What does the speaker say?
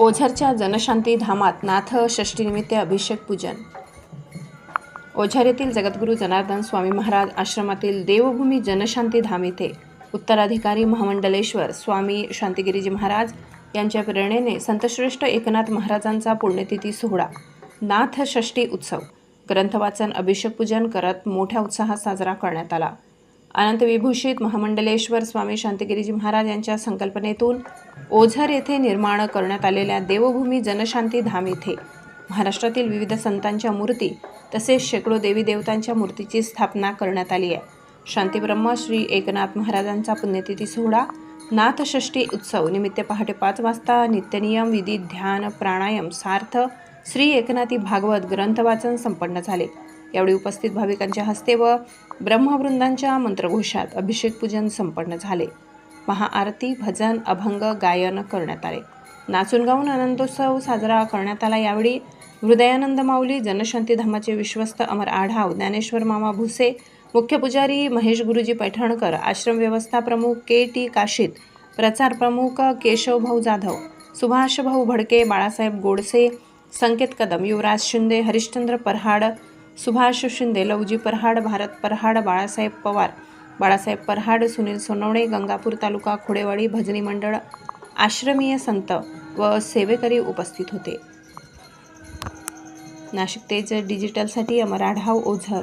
ओझरच्या जनशांती धामात नाथ षष्टीनिमित्त अभिषेक पूजन. ओझर येथील जगद्गुरू जनार्दन स्वामी महाराज आश्रमातील देवभूमी जनशांती धाम येथे उत्तराधिकारी महामंडलेश्वर स्वामी शांतिगिरीजी महाराज यांच्या प्रेरणेने संतश्रेष्ठ एकनाथ महाराजांचा पुण्यतिथी सोहळा नाथ षष्टी उत्सव. ग्रंथवाचन अभिषेक पूजन करत मोठ्या उत्साहात साजरा करण्यात आला. अनंत विभूषित महामंडलेश्वर स्वामी शांतिगिरीजी महाराज यांच्या संकल्पनेतून ओझर येथे निर्माण करण्यात आलेल्या देवभूमी जनशांती धाम येथे महाराष्ट्रातील विविध संतांच्या मूर्ती तसेच शेकडो देवी देवतांच्या मूर्तीची स्थापना करण्यात आली आहे. शांतीब्रह्म श्री एकनाथ महाराजांचा पुण्यतिथी सोहळा नाथषष्ठी उत्सव निमित्त पहाटे पाच वाजता नित्यनियम विधी ध्यान प्राणायाम सार्थ श्री एकनाथी भागवत ग्रंथवाचन संपन्न झाले. यावेळी उपस्थित भाविकांच्या हस्ते व ब्रह्मवृंदांच्या मंत्रघोषात अभिषेक पूजन संपन्न झाले. महाआरती भजन अभंग गायन करण्यात आले. नाचून गाऊन आनंदोत्सव साजरा करण्यात आला यावेळी हृदयानंद माऊली जनशांती धामाचे विश्वस्त अमर आढाव ज्ञानेश्वर मामा भुसे मुख्य पुजारी महेश गुरुजी पैठणकर आश्रम व्यवस्था प्रमुख के टी काशीत प्रचार प्रमुख केशवभाऊ जाधव सुभाषभाऊ भडके बाळासाहेब गोडसे संकेत कदम युवराज शिंदे हरिश्चंद्र परहाड सुभाष शिंदे लवजी परहाड भारत परहाड बाळासाहेब पवार बाळासाहेब परहाड सुनील सोनवणे गंगापूर तालुका खोडेवाडी भजनी मंडळ आश्रमीय संत व सेवेकरी उपस्थित होते. नाशिक तेज डिजिटलसाठी अमराढाव ओझर